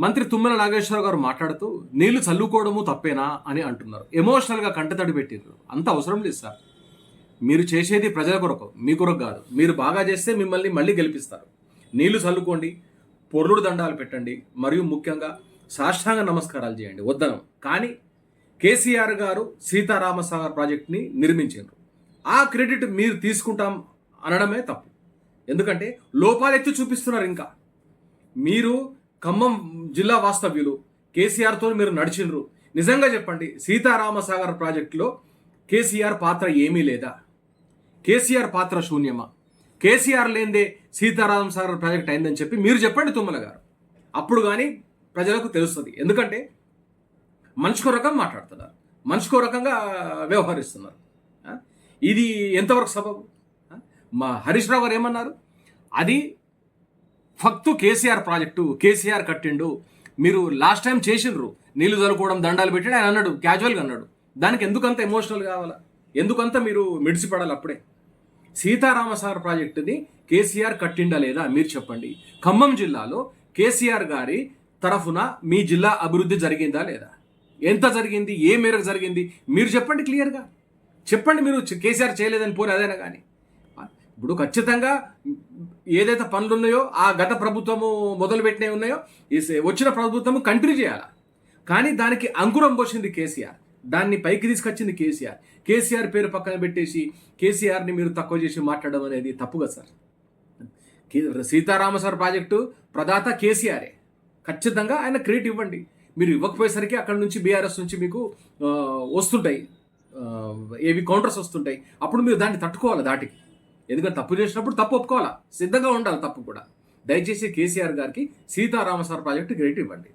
మంత్రి తుమ్మల నాగేశ్వరరావు గారు మాట్లాడుతూ నీళ్ళు చల్లుకోవడము తప్పేనా? అని అంటున్నారు. ఎమోషనల్గా కంటతడి పెట్టారు అంత అవసరం లేదు సార్. మీరు చేసేది ప్రజల కొరకు మీ కొరకు కాదు. మీరు బాగా చేస్తే మిమ్మల్ని మళ్ళీ గెలిపిస్తారు. నీళ్ళు చల్లుకోండి పొర్రుడు దండాలు పెట్టండి మరియు ముఖ్యంగా సాష్టాంగ నమస్కారాలు చేయండి. వద్దనం. కానీ కేసీఆర్ గారు సీతారామసాగర్ ప్రాజెక్ట్ని నిర్మించారు ఆ క్రెడిట్ మీరు తీసుకుంటాం అనడమే తప్పు. ఎందుకంటే లోపాలు ఎత్తి చూపిస్తున్నారు ఇంకా. మీరు ఖమ్మం జిల్లా వాస్తవ్యులు కేసీఆర్తో మీరు నడిచిండ్రు. నిజంగా చెప్పండి సీతారామసాగర్ ప్రాజెక్టులో కేసీఆర్ పాత్ర ఏమీ లేదా? కేసీఆర్ పాత్ర శూన్యమా? కేసీఆర్ లేనిదే సీతారామ సాగర్ ప్రాజెక్ట్ అయిందని చెప్పి మీరు చెప్పండి తుమ్మల గారు. అప్పుడు కానీ ప్రజలకు తెలుస్తుంది. ఎందుకంటే మనిషికో రకం మాట్లాడుతున్నారు. మనిషికో రకంగా వ్యవహరిస్తున్నారు. ఇది ఎంతవరకు సబబు? మా హరీష్ రావు గారు ఏమన్నారు? అది ఫక్తు కేసీఆర్ ప్రాజెక్టు కేసీఆర్ కట్టిండు. మీరు లాస్ట్ టైం చేసిండ్రు. నీళ్ళు చదువుకోవడం దండాలు పెట్టి ఆయన అన్నాడు క్యాజువల్గా అన్నాడు. దానికి ఎందుకంత ఎమోషనల్ కావాలా? ఎందుకంత మీరు మెడిసిపడాలి అప్పుడే? సీతారామసాగర్ ప్రాజెక్టుని కేసీఆర్ కట్టిండా లేదా? మీరు చెప్పండి. ఖమ్మం జిల్లాలో కేసీఆర్ గారి తరఫున మీ జిల్లా అభివృద్ధి జరిగిందా లేదా? ఎంత జరిగింది? ఏ మేరకు జరిగింది? మీరు చెప్పండి క్లియర్గా చెప్పండి మీరు కేసీఆర్ చేయలేదని పోనీ అదేనా కానీ ఇప్పుడు ఖచ్చితంగా ఏదైతే పనులు ఉన్నాయో ఆ గత ప్రభుత్వము మొదలుపెట్టినవి ఉన్నాయో ఈ వచ్చిన ప్రభుత్వము కంటిన్యూ చేయాలి? కానీ దానికి అంకురం పోసింది కేసీఆర్. దాన్ని పైకి తీసుకొచ్చింది కేసీఆర్. కేసీఆర్ పేరు పక్కన పెట్టేసి కేసీఆర్ని మీరు తక్కువ చేసి మాట్లాడడం అనేది తప్పు కదా సార్. సీతారామ సార్ ప్రాజెక్టు ప్రదాత కేసీఆరే. ఖచ్చితంగా ఆయన క్రెడిట్ ఇవ్వండి. మీరు ఇవ్వకపోయేసరికి అక్కడ నుంచి బీఆర్ఎస్ నుంచి మీకు వస్తుంటాయి. ఏవి కౌంటర్స్ వస్తుంటాయి. అప్పుడు మీరు దాన్ని తట్టుకోవాలి దాటికి. ఎందుకంటే తప్పు చేసినప్పుడు తప్పు ఒప్పుకోవాలా? సిద్ధంగా ఉండాలి తప్పు కూడా. దయచేసి కేసీఆర్ గారికి సీతారామసార ప్రాజెక్టు గ్రేట్ ఇవ్వండి.